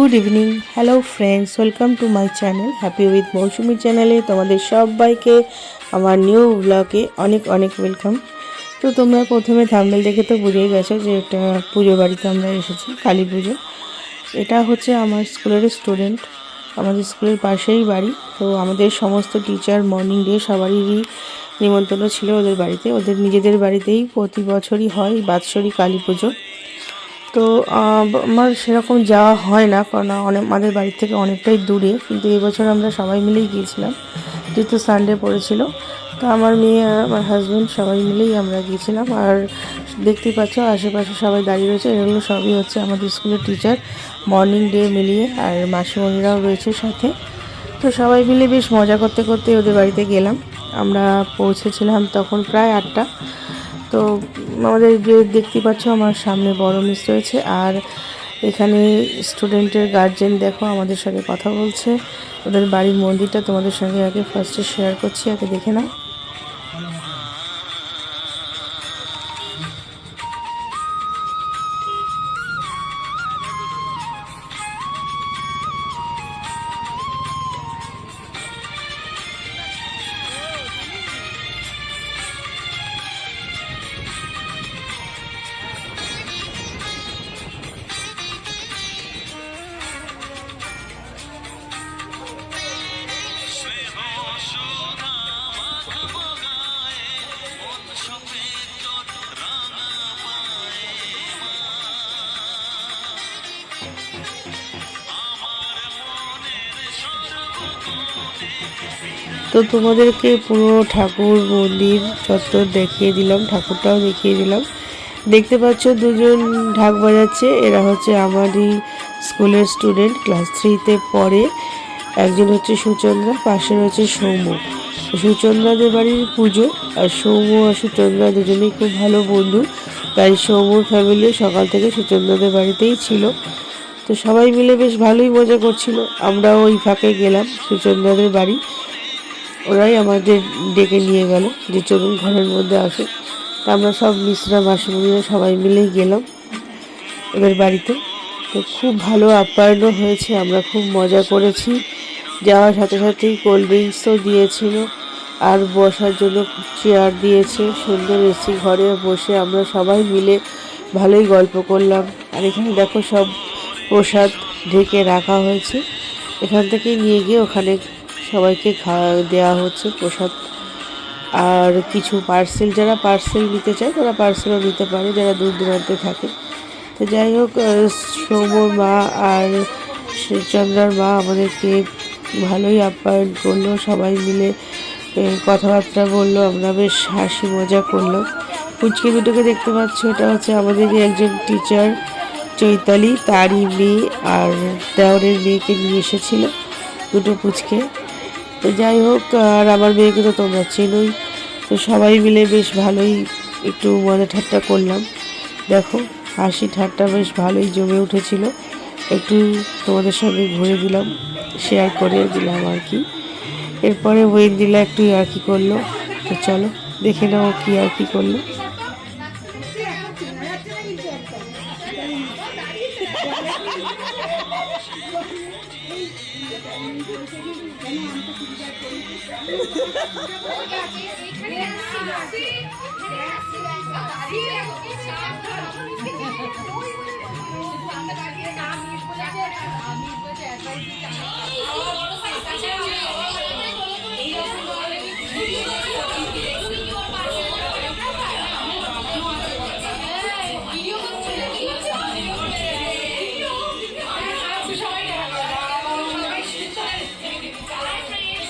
Good evening hello friends welcome to my channel happy with Moushumi চ্যানেলে তোমাদের সবাইকে আমার নিউ ব্লগে অনেক অনেক ওয়েলকাম তো তোমরা প্রথমে থাম্বেল দেখে তো বুঝেই গেছো যে একটা পুজো বাড়িতে আমরা এসেছি, কালী পুজো। এটা হচ্ছে আমার স্কুলের স্টুডেন্ট আমাদের স্কুলের পাশেই বাড়ি। তো আমাদের সমস্ত টিচার মর্নিং ডে সবারই নিমন্ত্রণ ছিল ওদের বাড়িতে। ওদের নিজেদের বাড়িতেই প্রতি বছরই হয় বাৎসরিক কালী পুজো। তো আমার সেরকম যাওয়া হয় না, কারণ অনেক, আমাদের বাড়ির থেকে অনেকটাই দূরে, কিন্তু এবছর আমরা সবাই মিলেই গিয়েছিলাম, যেহেতু সানডে পড়েছিল। তো আমার মেয়ে আর আমার হাজব্যান্ড সবাই মিলেই আমরা গিয়েছিলাম, আর দেখতেই পাচ্ছ আশেপাশে সবাই দাঁড়িয়ে রয়েছে, এগুলো সবই হচ্ছে আমাদের স্কুলের টিচার মর্নিং ডে মিলিয়ে, আর মাসিমণিরাও রয়েছে সাথে। তো সবাই মিলে বেশ মজা করতে করতে ওদের বাড়িতে গেলাম, আমরা পৌঁছেছিলাম তখন প্রায় আটটা। তো আমাদের যে দেখতে পাচ্ছ, আমার সামনে বড় মিস রয়েছে। আর এখানে স্টুডেন্টের গার্জেন দেখো, আমাদের সঙ্গে কথা বলছে। ওদের বাড়ির মন্দিরটা তোমাদের সঙ্গে আগে ফার্স্টে শেয়ার করছি, আগে দেখে নাও। তো তোমাদেরকে পুরো ঠাকুর মন্দির চত্বর দেখিয়ে দিলাম, ঠাকুরটাও দেখিয়ে দিলাম। দেখতে পাচ্ছ দুজন ঢাক বাজাচ্ছে, এরা হচ্ছে আমারই স্কুলের স্টুডেন্ট, ক্লাস থ্রিতে পড়ে। একজন হচ্ছে সুচন্দ্রা, পাশে রয়েছে সৌম্য। সুচন্দ্রাদের বাড়ির পুজো, আর সৌম্য আর সুচন্দ্রা দুজনেই খুব ভালো বন্ধু। তাই সৌম্যর ফ্যামিলি সকাল থেকে সুচন্দ্রাদের বাড়িতেই ছিল। তো সবাই মিলে বেশ ভালোই মজা করছিল। আমরাও ওই ফাঁকে গেলাম সুচন্দ্রাদের বাড়ি। ওরাই আমাদের ডেকে নিয়ে গেল যে চলুন ঘরের মধ্যে আসে। তা আমরা সব মিশ্রা, মাসিমণিরা সবাই মিলেই গেলাম ওদের বাড়িতে। তো খুব ভালো আপ্যায়নও হয়েছে, আমরা খুব মজা করেছি। যাওয়ার সাথে সাথেই কোল্ড ড্রিঙ্কসও দিয়েছিল, আর বসার জন্য চেয়ার দিয়েছে। সুন্দর এসি ঘরে বসে আমরা সবাই মিলে ভালোই গল্প করলাম। আর এখানে দেখো সব প্রসাদ ঢেকে রাখা হয়েছে। এখান থেকে নিয়ে গিয়ে ওখানে সবাইকে খাওয়া দেওয়া হচ্ছে প্রসাদ। আর কিছু পার্সেল যারা পার্সেল নিতে চায় তারা পার্সেলও নিতে পারে যারা দূর দূরান্তে থাকে। তো যাই হোক আহ, মা আর চন্দ্রার মা আমাদেরকে ভালোই আপ্যায়ন করল সবাই মিলে কথাবার্তা বলল আমরা বেশ হাসি মজা করলাম। পুচকে দুটোকে দেখতে পাচ্ছ এটা হচ্ছে আমাদেরই একজন টিচার চৈতালি তারই মেয়ে আর দেওরের মেয়েকে নিয়ে এসেছিল দুটো পুচকে। তো যাই হোক, আর আমার মেয়েকে তো তোমরা চেনোই। তো সবাই মিলে বেশ ভালোই একটু মজা ঠাট্টা করলাম। দেখো, হাসি ঠাট্টা বেশ ভালোই জমে উঠেছিল। একটু তোমাদের সঙ্গে ঘুরে দিলাম শেয়ার করে দিলাম আর কি। এরপরে ওয়েট দিলা একটু আর কি করল, তো চলো দেখে নাও কি আর কি করল। আমরা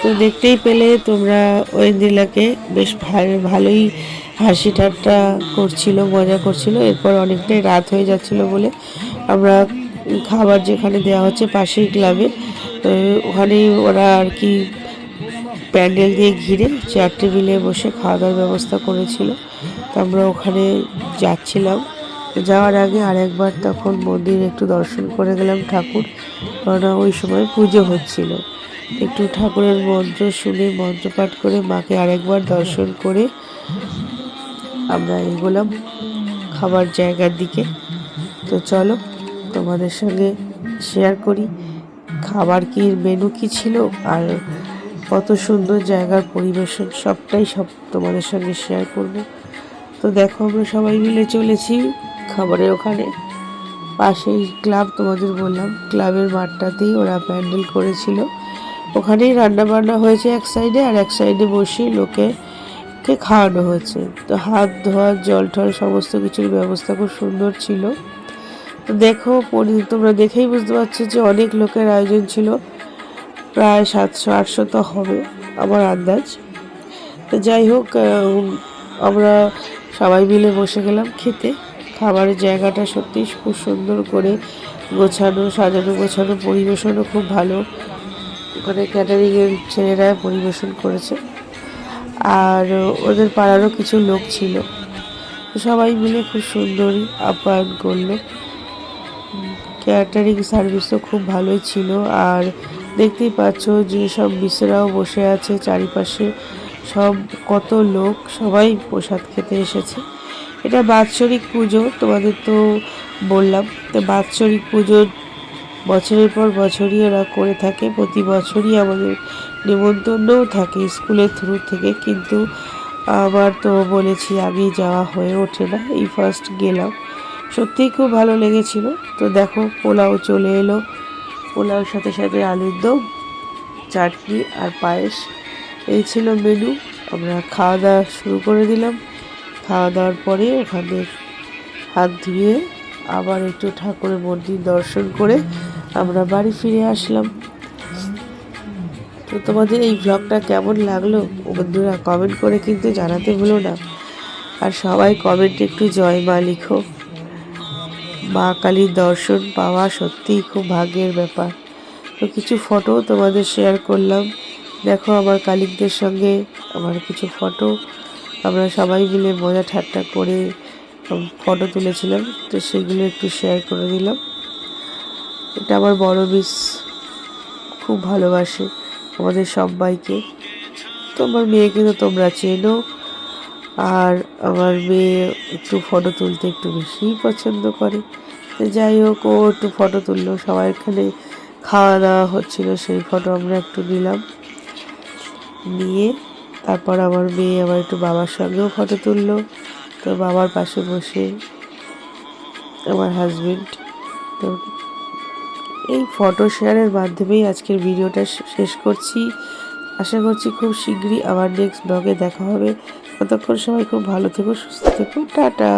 তো দেখতেই পেলে তোমরা ঐন্দ্রিলাকে বেশ ভালোই হাসি ঠাট্টা করছিল, মজা করছিল। এরপর অনেকটাই রাত হয়ে যাচ্ছিল বলে আমরা খাবার যেখানে দেওয়া হচ্ছে পাশেই ক্লাবে ওখানেই ওরা আর কি প্যান্ডেল দিয়ে ঘিরে চেয়ার টেবিলে বসে খাওয়া দাওয়ার ব্যবস্থা করেছিল। তো আমরা ওখানে যাচ্ছিলাম। যাওয়ার আগে আরেকবার তখন মন্দির একটু দর্শন করে গেলাম ঠাকুর। কেননা ওই সময় পুজো হচ্ছিল। একটু ঠাকুরের মন্ত্র শুনে মন্ত্রপাঠ করে মাকে আরেকবার দর্শন করে আমরা এগোলাম খাবার জায়গার দিকে। তো চলো তোমাদের সঙ্গে শেয়ার করি খাবার কি মেনু কি ছিল আর কত সুন্দর জায়গার পরিবেশন সবটাই সব তোমাদের সঙ্গে শেয়ার করব। তো দেখো, আমরা সবাই মিলে চলেছি খাবারের ওখানে। পাশেই ক্লাব, তোমাদের বললাম, ক্লাবের মাঠটাতেই ওরা প্যান্ডেল করেছিল। ওখানেই রান্না বান্না হয়েছে এক সাইডে, আর এক সাইডে বসে লোকে কে খাওয়ানো হয়েছে। তো হাত ধোয়া, জল টল সমস্ত কিছুর ব্যবস্থা খুব সুন্দর ছিল। তো দেখো তোমরা দেখেই বুঝতে পারছ যে অনেক লোকের আয়োজন ছিল। প্রায় সাতশো, আটশো তো হবে আমার আন্দাজ। তো যাই হোক আমরা সবাই মিলে বসে গেলাম খেতে। খাবারের জায়গাটা সত্যি খুব সুন্দর করে গোছানো, সাজানো, গোছানো, পরিবেশনও খুব ভালো। ওখানে ক্যাটারিংয়ের ছেলেরা পরিবেশন করেছে। আর ওদের পাড়ারও কিছু লোক ছিল। সবাই মিলে খুব সুন্দরই আপ্যায়ন করল। ক্যাটারিং সার্ভিসও খুব ভালোই ছিল। আর দেখতেই পাচ্ছ যে সব মিসেরাও বসে আছে চারিপাশে। সব কত লোক সবাই প্রসাদ খেতে এসেছে। এটা বাৎসরিক পুজো, তোমাদের তো বললাম। তো বাৎসরিক পুজো বছরের পর বছরই ওরা করে থাকে। প্রতি বছরই আমাদের নিমন্ত্রণও থাকে স্কুলের থ্রু থেকে। কিন্তু আমার তো বলেছি আমি যাওয়া হয়ে ওঠে না, এই ফার্স্ট গেলাম। সত্যিই খুব ভালো লেগেছিল। তো দেখো, পোলাও চলে এলো। পোলাওর সাথে সাথে আলুর দম, চাটনি আর পায়েস। এই ছিল মেনু আমরা খাওয়া দাওয়া শুরু করে দিলাম। খাওয়া দাওয়ার পরে ওখানে হাত ধুয়ে আবার একটু ঠাকুরের মন্দির দর্শন করে আমরা বাড়ি ফিরে আসলাম। তো তোমাদের এই ব্লগটা কেমন লাগল বন্ধুরা কমেন্ট করে কিন্তু জানাতে ভুলো না। আর সবাই কমেন্টে একটু জয় মা লিখো। মা কালীর দর্শন পাওয়া সত্যিই খুব ভাগ্যের ব্যাপার। তো কিছু ফটো তোমাদের শেয়ার করলাম। দেখো আমার কালিকদের সঙ্গে আমার কিছু ফটো। আমরা সবাই মিলে মজা ঠাট্টা করে ফটো তুলেছিলাম, তো সেগুলো একটু শেয়ার করে দিলাম। এটা আমার বড় মিস খুব ভালোবাসে আমাদের সবাইকে। তো আমার মেয়েকে তো তোমরা চেনো, আর আমার মেয়ে একটু ফটো তুলতে একটু বেশিই পছন্দ করে। তো যাই হোক, ও একটু ফটো তুললো, সবাই এখানে খাওয়া দাওয়া হচ্ছিল, সেই ফটো আমরা একটু নিলাম। নিয়ে তারপর আমার মেয়ে আবার একটু বাবার সঙ্গেও ফটো তুললো। তো বাবার পাশে বসে আমার হাজবেন্ড তো এই ফটো শেয়ারের মাধ্যমেই আজকের ভিডিওটা শেষ করছি। আশা করছি খুব শীঘ্রই আবার নেক্সট ব্লগে দেখা হবে। ততক্ষণ সবাই খুব ভালো থেকো, সুস্থ থেকো, টাটা।